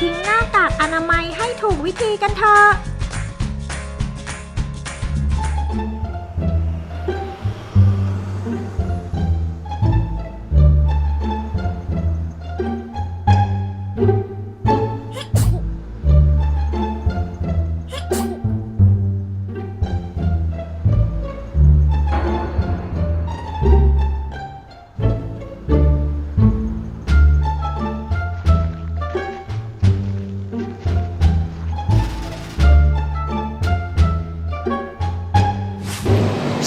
ทิ้งหน้ากากอนามัยให้ถูกวิธีกันเถอะ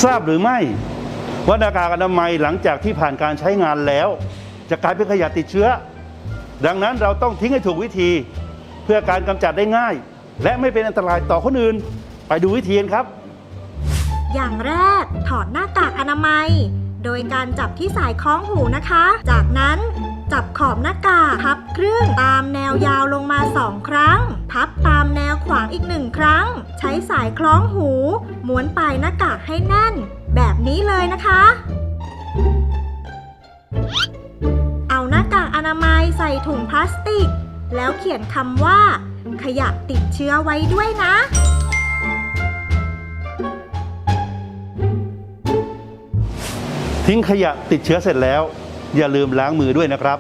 ทราบหรือไม่ว่าหน้ากากอนามัยหลังจากที่ผ่านการใช้งานแล้ว จะกลายเป็นขยะติดเชื้อ ดังนั้นเราต้องทิ้งให้ถูกวิธีเพื่อการกำจัดได้ง่าย และไม่เป็นอันตรายต่อคนอื่น ไปดูวิธีกันครับ อย่างแรกถอดหน้ากากอนามัย โดยการจับที่สายคล้องหูนะคะ จากนั้นจับขอบหน้ากากพับครึ่งตามแนวยาวลงมาสองครั้ง พับตามแนวขวางอีกหนึ่งครั้ง ช้สายคล้องหูม้วนปลายหน้ากากให้แน่น แบบนี้เลยนะคะ เอาหน้ากากอนามัยใส่ถุงพลาสติก แล้วเขียนคำว่า ขยะติดเชื้อไว้ด้วยนะ ทิ้งขยะติดเชื้อเสร็จแล้ว อย่าลืมล้างมือด้วยนะครับ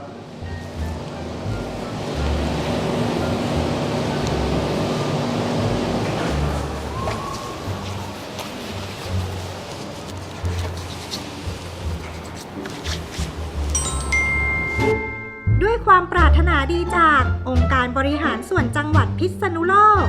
ด้วยความปรารถนาดีจากองค์การบริหารส่วนจังหวัดพิษณุโลก